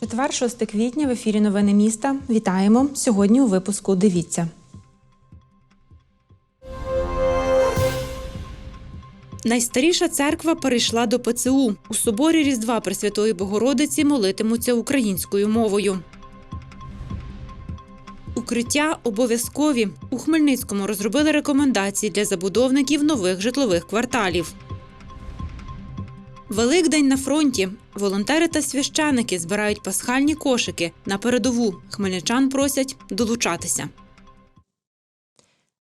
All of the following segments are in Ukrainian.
Четвер, 6 квітня в ефірі Новини міста. Вітаємо. Сьогодні у випуску дивіться. Найстаріша церква перейшла до ПЦУ. У соборі Різдва Пресвятої Богородиці молитимуться українською мовою. Укриття обов'язкові. У Хмельницькому розробили рекомендації для забудовників нових житлових кварталів. Великдень на фронті. Волонтери та священики збирають пасхальні кошики на передову. Хмельничан просять долучатися.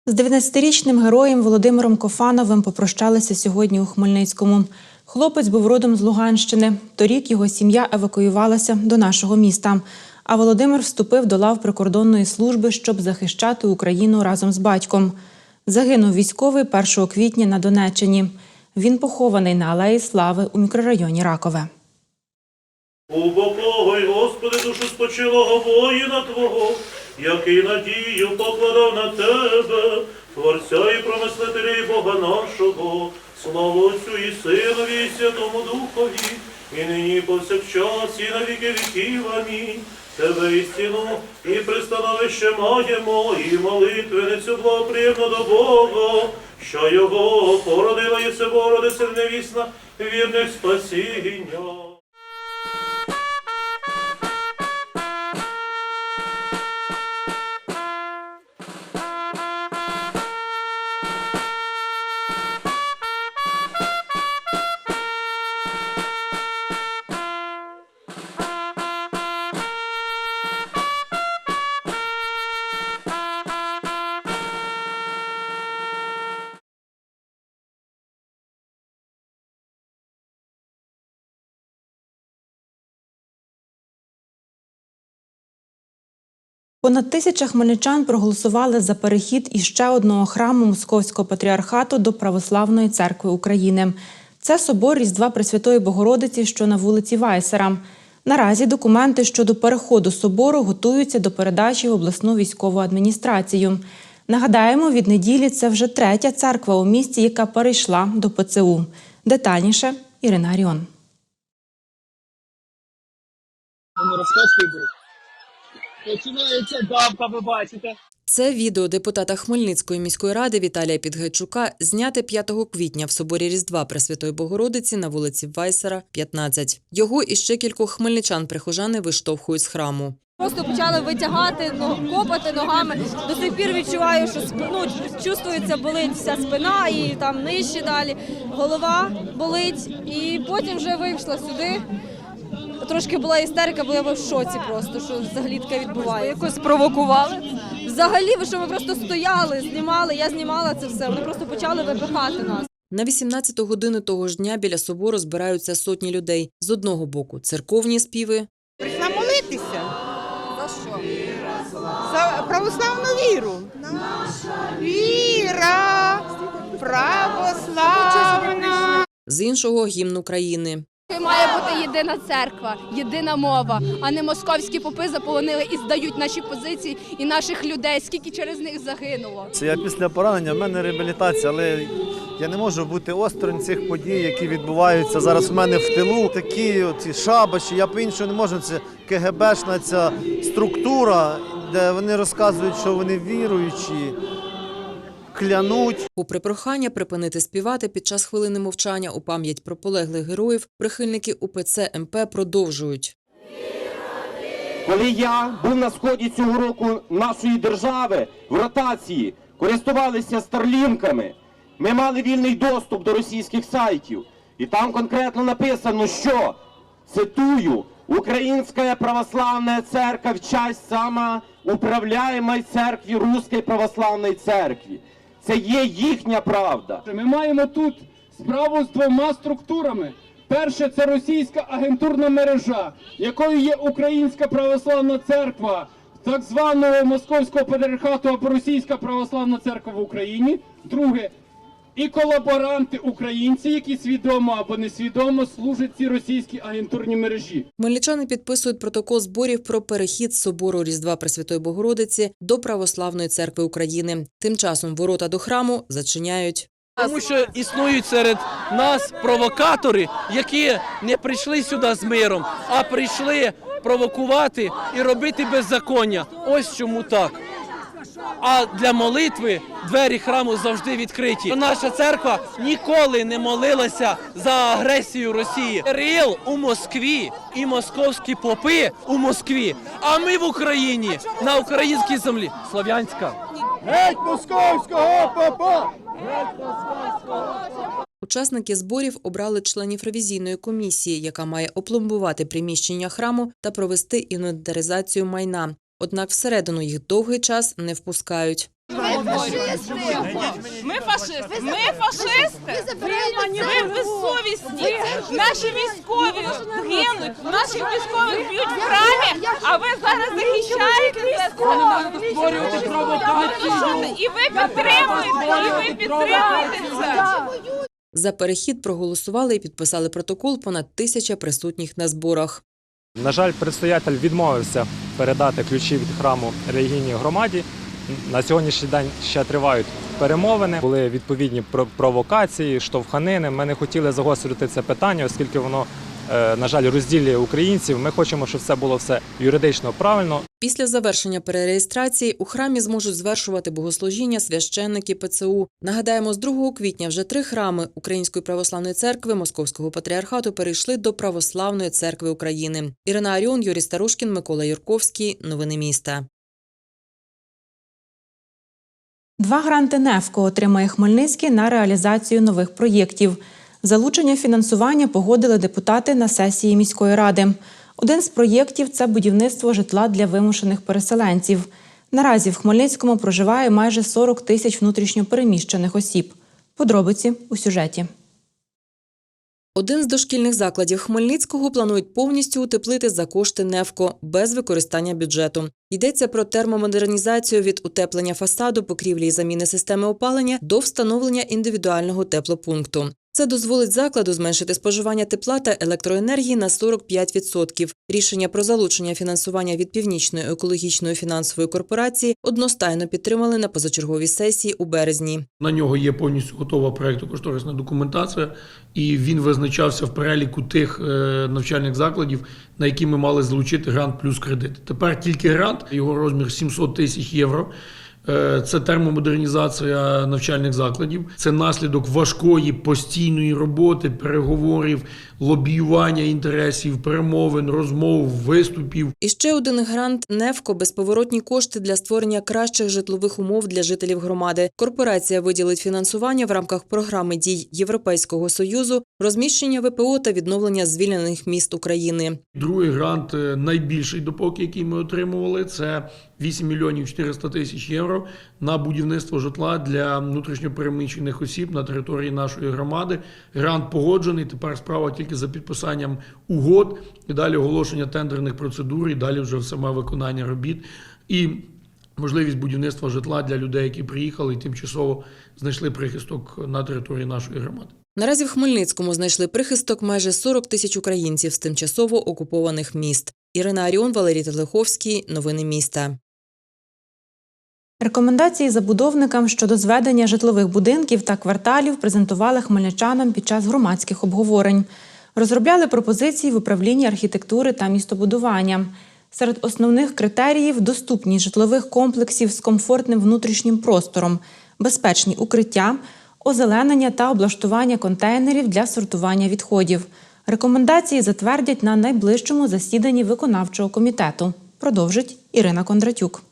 З 19-річним героєм Володимиром Кофановим попрощалися сьогодні у Хмельницькому. Хлопець був родом з Луганщини. Торік його сім'я евакуювалася до нашого міста. А Володимир вступив до лав прикордонної служби, щоб захищати Україну разом з батьком. Загинув військовий 1 квітня на Донеччині. Він похований на Алеї Слави у мікрорайоні Ракове. Упокой, Господи, душу спочилого воїна Твого, який надію покладав на Тебе, Творця і промислителя і Бога нашого, Отцю і Синові, і Святому Духові, і нині і повсякчас, і на віки віків. Амінь. Тебе істину і пристановище маємо, і молитвеницю благоприємно до Бога, що його породила і це Богородиця невісна, вірних спасіння. Понад тисяча хмельничан проголосували за перехід із ще одного храму Московського патріархату до Православної церкви України. Це собор Різдва Пресвятої Богородиці, що на вулиці Вайсера. Наразі документи щодо переходу собору готуються до передачі в обласну військову адміністрацію. Нагадаємо, від неділі це вже третя церква у місті, яка перейшла до ПЦУ. Детальніше Ірина Аріон. Починається давка, ви бачите. Це відео депутата Хмельницької міської ради Віталія Підгайчука зняте 5 квітня в соборі Різдва Пресвятої Богородиці на вулиці Вайсера, 15. Його і ще кількох хмельничан прихожани виштовхують з храму. Просто почали витягати, ну, копати ногами. До сих пір відчуваю, що ну, чувствується, болить вся спина і там нижче далі. Голова болить. І потім вже вийшла сюди. Трошки була істерика, бо я в шоці просто, що взагалі таке відбувається. Якось провокували? Взагалі, ви що ми просто стояли, знімали, я знімала це все. Вони просто почали випихати нас. На 18 годину того ж дня біля собору збираються сотні людей. З одного боку церковні співи, Прийшла молитися За що? за православну віру. Наша віра православна. з іншого гімн України. Має бути єдина церква, єдина мова, а не московські попи заполонили і здають наші позиції і наших людей. Скільки через них загинуло? Я після поранення, в мене реабілітація, але я не можу бути осторонь цих подій, які відбуваються зараз у мене в тилу. Такі оці шабаші, я по-іншому не можу. Це КГБшна ця структура, де вони розказують, що вони віруючі, клянуть. Попри прохання припинити співати під час хвилини мовчання у пам'ять про полеглих героїв, прихильники УПЦ МП продовжують. Коли я був на сході цього року нашої держави в ротації, користувалися старлінками, ми мали вільний доступ до російських сайтів. І там конкретно написано, що цитую, Українська православна церковь часть самоуправляємої церкви Руської православної церкви. Це є їхня правда. Ми маємо тут справу з двома структурами. Перше це російська агентурна мережа, якою є Українська православна церква, так званого Московського патріархату або Російська православна церква в Україні. Друге і колаборанти українці, які свідомо або несвідомо служать цій російській агентурній мережі. Хмельничани підписують протокол зборів про перехід з собору Різдва Пресвятої Богородиці до Православної церкви України. Тим часом ворота до храму зачиняють. Тому що існують серед нас провокатори, які не прийшли сюди з миром, а прийшли провокувати і робити беззаконня. Ось чому так. А для молитви двері храму завжди відкриті. Наша церква ніколи не молилася за агресію Росії. Кирил у Москві і московські попи у Москві. А ми в Україні на українській землі. Слов'янська. Геть московського попа. Геть московського. Учасники зборів обрали членів ревізійної комісії, яка має опломбувати приміщення храму та провести інвентаризацію майна. Однак всередину їх довгий час не впускають. Ми фашисти. Ми фашисти. Ви безсовісні. Наші військові гинуть. Наших військових б'ють в храмі, а ви зараз захищаєте. Створювати провокацію. І ви підтримуєте, і ви підтримуєте це. За перехід проголосували і підписали протокол понад тисяча присутніх на зборах. На жаль, предстоятель відмовився передати ключі від храму релігійній громаді. На сьогоднішній день ще тривають перемовини. Були відповідні провокації, штовханини. Ми не хотіли загострити це питання, оскільки воно, е, на жаль, розділює українців. Ми хочемо, щоб це було все юридично правильно. Після завершення перереєстрації у храмі зможуть звершувати богослужіння священники ПЦУ. Нагадаємо, з 2 квітня вже три храми Української православної церкви Московського патріархату перейшли до Православної церкви України. Ірина Аріон, Юрій Старушкін, Микола Юрковський. Новини міста. Два гранти НЕФКО отримає Хмельницький на реалізацію нових проєктів. Залучення фінансування погодили депутати на сесії міської ради. Один з проєктів це будівництво житла для вимушених переселенців. Наразі в Хмельницькому проживає майже 40 тисяч внутрішньопереміщених осіб. Подробиці у сюжеті. Один з дошкільних закладів Хмельницького планують повністю утеплити за кошти НЕФКО без використання бюджету. Йдеться про термомодернізацію від утеплення фасаду, покрівлі і заміни системи опалення до встановлення індивідуального теплопункту. Це дозволить закладу зменшити споживання тепла та електроенергії на 45%. Рішення про залучення фінансування від Північної екологічної фінансової корпорації одностайно підтримали на позачерговій сесії у березні. На нього є повністю готова проєктно-кошторисна документація, і він визначався в переліку тих е, навчальних закладів, на які ми мали залучити грант плюс кредит. Тепер тільки грант, його розмір 700 тисяч євро. Е, Це термомодернізація навчальних закладів. Це наслідок важкої постійної роботи, переговорів, лобіювання інтересів, перемовин, розмов, виступів. І ще один грант НЕФКО безповоротні кошти для створення кращих житлових умов для жителів громади. Корпорація виділить фінансування в рамках програми дій Європейського союзу, розміщення ВПО та відновлення звільнених міст України. Другий грант е, найбільший допоки, який ми отримували, це 8 мільйонів 400 тисяч євро на будівництво житла для внутрішньопереміщених осіб на території нашої громади. Грант погоджений. Тепер справа тільки за підписанням угод і далі оголошення тендерних процедур, і далі вже саме виконання робіт. І можливість будівництва житла для людей, які приїхали і тимчасово знайшли прихисток на території нашої громади. Наразі в Хмельницькому знайшли прихисток майже 40 тисяч українців з тимчасово окупованих міст. Ірина Аріон, Валерій Телеховський. Новини міста. Рекомендації забудовникам щодо зведення житлових будинків та кварталів презентували хмельничанам під час громадських обговорень. Розробляли пропозиції в управлінні архітектури та містобудування. Серед основних критеріїв доступність житлових комплексів з комфортним внутрішнім простором, безпечні укриття, озеленення та облаштування контейнерів для сортування відходів. Рекомендації затвердять на найближчому засіданні виконавчого комітету. Продовжить Ірина Кондратюк.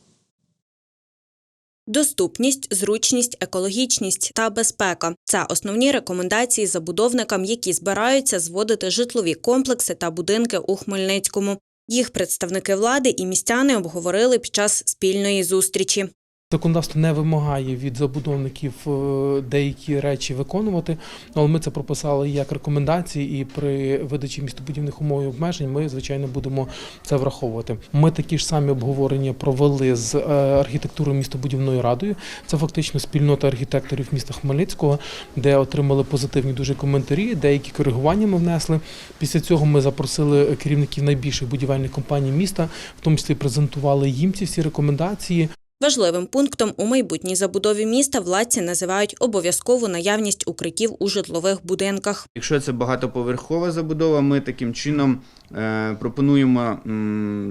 Доступність, зручність, екологічність та безпека це основні рекомендації забудовникам, які збираються зводити житлові комплекси та будинки у Хмельницькому. Їх представники влади і містяни обговорили під час спільної зустрічі. Законодавство не вимагає від забудовників е, деякі речі виконувати, але ми це прописали як рекомендації, і при видачі містобудівних умов і обмежень ми, звичайно, будемо це враховувати. Ми такі ж самі обговорення провели з е, архітектурою містобудівною радою. Це фактично спільнота архітекторів міста Хмельницького, де отримали позитивні дуже коментарі, деякі коригування ми внесли. Після цього ми запросили керівників найбільших будівельних компаній міста, в тому числі презентували їм ці всі рекомендації. Важливим пунктом у майбутній забудові міста владці називають обов'язкову наявність укриттів у житлових будинках. Якщо це багатоповерхова забудова, ми таким чином е, пропонуємо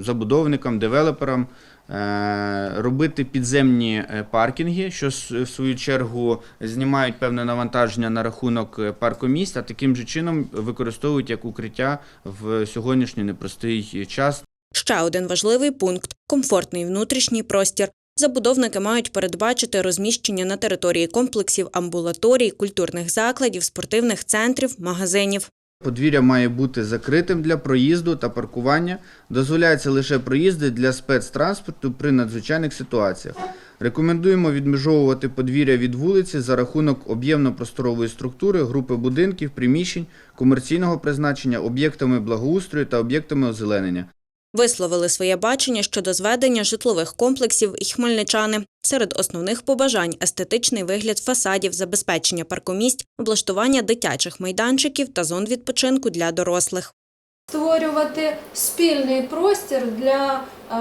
забудовникам, девелоперам е, робити підземні е, паркінги, що в свою чергу знімають певне навантаження на рахунок е, паркомісць, а таким же чином використовують як укриття в сьогоднішній непростий час. Ще один важливий пункт комфортний внутрішній простір. Забудовники мають передбачити розміщення на території комплексів амбулаторій, культурних закладів, спортивних центрів, магазинів. Подвір'я має бути закритим для проїзду та паркування. Дозволяється лише проїзди для спецтранспорту при надзвичайних ситуаціях. Рекомендуємо відмежовувати подвір'я від вулиці за рахунок об'ємно-просторової структури, групи будинків, приміщень, комерційного призначення, об'єктами благоустрою та об'єктами озеленення. Висловили своє бачення щодо зведення житлових комплексів і хмельничани. Серед основних побажань естетичний вигляд фасадів, забезпечення паркомісць, облаштування дитячих майданчиків та зон відпочинку для дорослих. створювати спільний простір для е,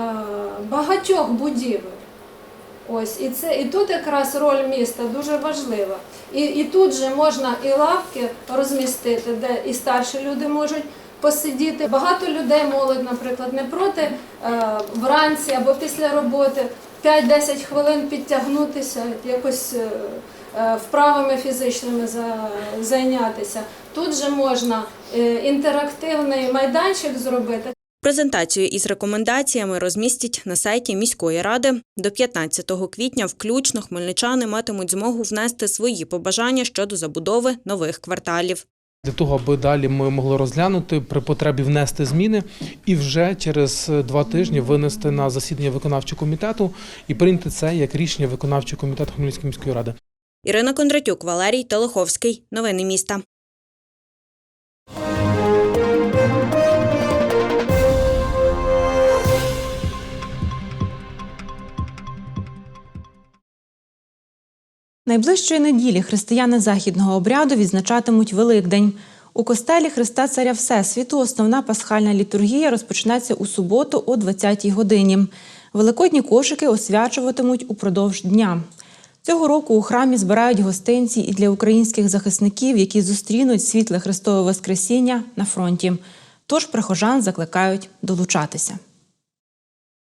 багатьох будівель. Ось і це і тут якраз роль міста дуже важлива. І, і тут же можна і лавки розмістити, де і старші люди можуть посидіти. Багато людей, молодь, наприклад, не проти е, вранці або після роботи 5-10 хвилин підтягнутися, якось е, е, вправами фізичними зайнятися. Тут же можна інтерактивний майданчик зробити. Презентацію із рекомендаціями розмістять на сайті міської ради. До 15 квітня включно хмельничани матимуть змогу внести свої побажання щодо забудови нових кварталів. Для того, аби далі ми могли розглянути при потребі внести зміни і вже через е, два тижні винести на засідання виконавчого комітету і прийняти це як рішення виконавчого комітету Хмельницької міської ради. Ірина Кондратюк, Валерій Телеховський. Новини міста. Найближчої неділі християни західного обряду відзначатимуть Великдень. У костелі Христа Царя Всесвіту основна пасхальна літургія розпочнеться у суботу о 20-й годині. Великодні кошики освячуватимуть упродовж дня. Цього року у храмі збирають гостинці і для українських захисників, які зустрінуть світле Христове Воскресіння на фронті. Тож прихожан закликають долучатися.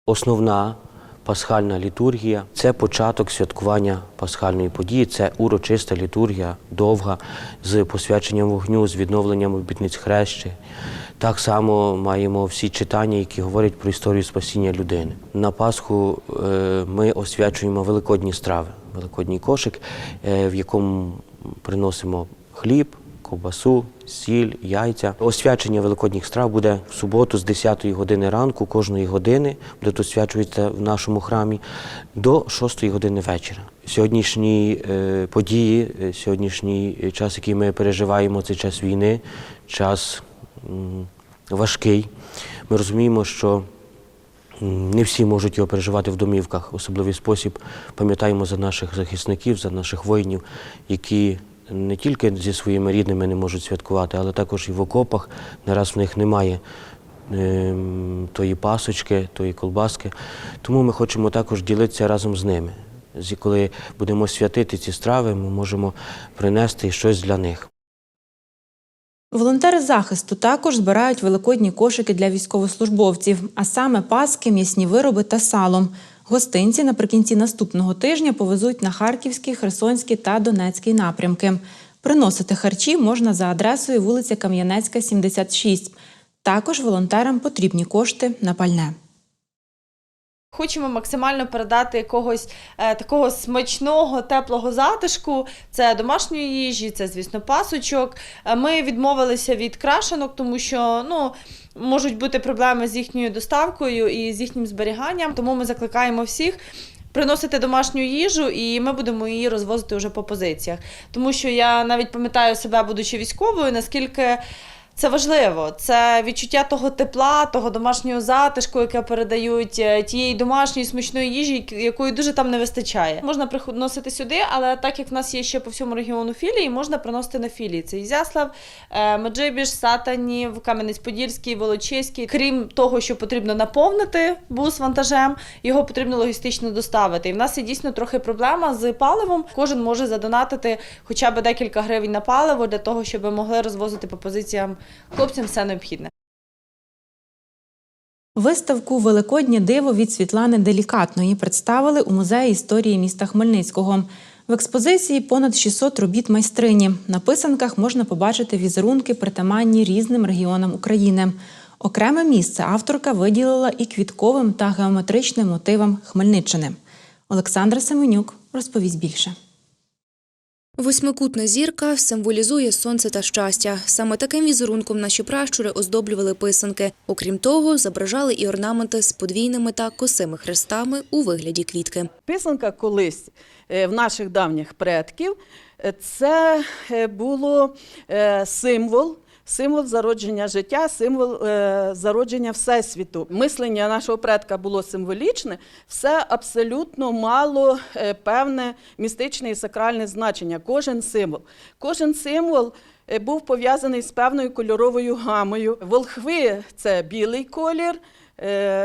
Основна пасхальна літургія це початок святкування пасхальної події. Це урочиста літургія, довга, з посвяченням вогню, з відновленням обітниць хрещі. Так само маємо всі читання, які говорять про історію спасіння людини. На Пасху е, ми освячуємо великодні страви, великодній кошик, е, в якому приносимо хліб, ковбасу, сіль, яйця. Освячення великодніх страв буде в суботу з 10 години ранку, кожної години, буде освячується в нашому храмі до 6 години вечора. Сьогоднішні е, події, е, сьогоднішній час, який ми переживаємо, це час війни, час важкий. Ми розуміємо, що не всі можуть його переживати в домівках. Особливий спосіб пам'ятаємо за наших захисників, за наших воїнів, які не тільки зі своїми рідними не можуть святкувати, але також і в окопах. Не раз в них немає ем, тої пасочки, тої колбаски. Тому ми хочемо також ділитися разом з ними. Коли будемо святити ці страви, ми можемо принести щось для них. Волонтери захисту також збирають великодні кошики для військовослужбовців, а саме паски, м'ясні вироби та сало. Гостинці наприкінці наступного тижня повезуть на Харківський, Херсонський та Донецький напрямки. Приносити харчі можна за адресою вулиця Кам'янецька, 76. Також волонтерам потрібні кошти на пальне. Хочемо максимально передати якогось е, такого смачного, теплого затишку. Це домашньої їжі, це, звісно, пасочок. Е, Ми відмовилися від крашенок, тому що ну, можуть бути проблеми з їхньою доставкою і з їхнім зберіганням. Тому ми закликаємо всіх приносити домашню їжу, і ми будемо її розвозити вже по позиціях. Тому що я навіть пам'ятаю себе, будучи військовою, наскільки. Це важливо. Це відчуття того тепла, того домашнього затишку, яке передають е, тієї домашньої смачної їжі, якої дуже там не вистачає. Можна приносити сюди, але так як в нас є ще по всьому регіону філії, можна приносити на філії. Це Ізяслав, е, Меджибіж, Сатанів, Кам'янець-Подільський, Волочиський. Крім того, що потрібно наповнити бус вантажем, його потрібно логістично доставити. І в нас є дійсно трохи проблема з паливом. Кожен може задонатити хоча б декілька гривень на паливо для того, щоб могли розвозити по позиціям хлопцям все необхідне. Виставку Великоднє диво від Світлани Делікатної представили у музеї історії міста Хмельницького. В експозиції понад 600 робіт майстрині. На писанках можна побачити візерунки, притаманні різним регіонам України. Окреме місце авторка виділила і квітковим та геометричним мотивам Хмельниччини. Олександра Семенюк розповість більше. Восьмикутна зірка символізує сонце та щастя. Саме таким візерунком наші пращури оздоблювали писанки. Окрім того, зображали і орнаменти з подвійними та косими хрестами у вигляді квітки. Писанка колись е, в наших давніх предків е, це е, було символ. Символ зародження життя, символ е, зародження Всесвіту. Мислення нашого предка було символічне, все абсолютно мало е, певне містичне і сакральне значення. Кожен символ. Кожен символ е, був пов'язаний з певною кольоровою гамою. Волхви це білий колір,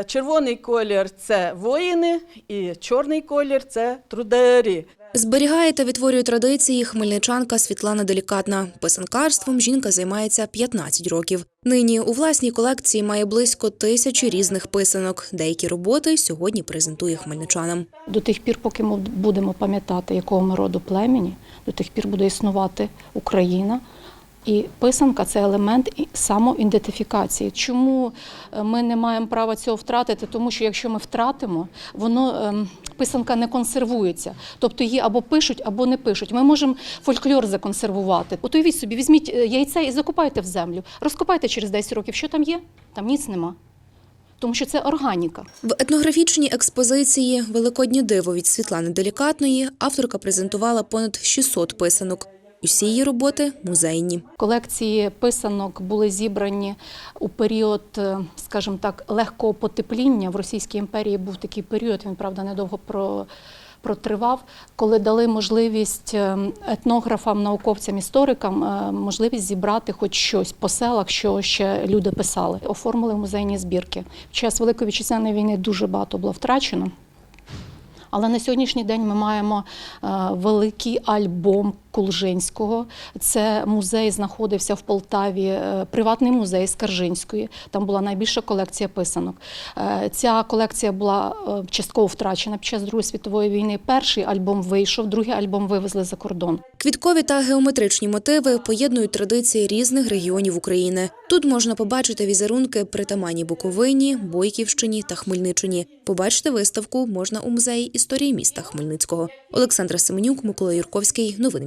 червоний колір це воїни, і чорний колір це трударі. Зберігає та відтворює традиції хмельничанка Світлана Делікатна. Писанкарством жінка займається 15 років. Нині у власній колекції має близько тисячі різних писанок. Деякі роботи сьогодні презентує хмельничанам. До тих пір, поки ми будемо пам'ятати, якого ми роду племені, до тих пір буде існувати Україна. І писанка це елемент самоідентифікації. Чому е, ми не маємо права цього втратити? Тому що якщо ми втратимо, воно ем, писанка не консервується. Тобто її або пишуть, або не пишуть. Ми можемо фольклор законсервувати. От уявіть собі, візьміть е, яйце і закопайте в землю. Розкопайте через 10 років. Що там є? Там ніц нема. Тому що це органіка. В етнографічній експозиції Великоднє диво від Світлани Делікатної авторка презентувала понад 600 писанок. Усі її роботи музейні. Колекції писанок були зібрані у період, е, скажімо так, легкого потепління. В Російській імперії був такий період, він правда недовго про. Протривав, коли дали можливість е, етнографам, науковцям, історикам е, можливість зібрати хоч щось по селах, що ще люди писали. Оформили музейні збірки. В час Великої вітчизняної війни дуже багато було втрачено. Але на сьогоднішній день ми маємо великий альбом Кулжинського. Це музей знаходився в Полтаві, е, приватний музей Скаржинської. Там була найбільша колекція писанок. Е, Ця колекція була е, частково втрачена під час Другої світової війни. Перший альбом вийшов, другий альбом вивезли за кордон. Квіткові та геометричні мотиви поєднують традиції різних регіонів України. Тут можна побачити візерунки притаманні Буковині, Бойківщині та Хмельниччині. Побачити виставку можна у музеї історії міста Хмельницького. Олександра Семенюк, Микола Юрковський. Новини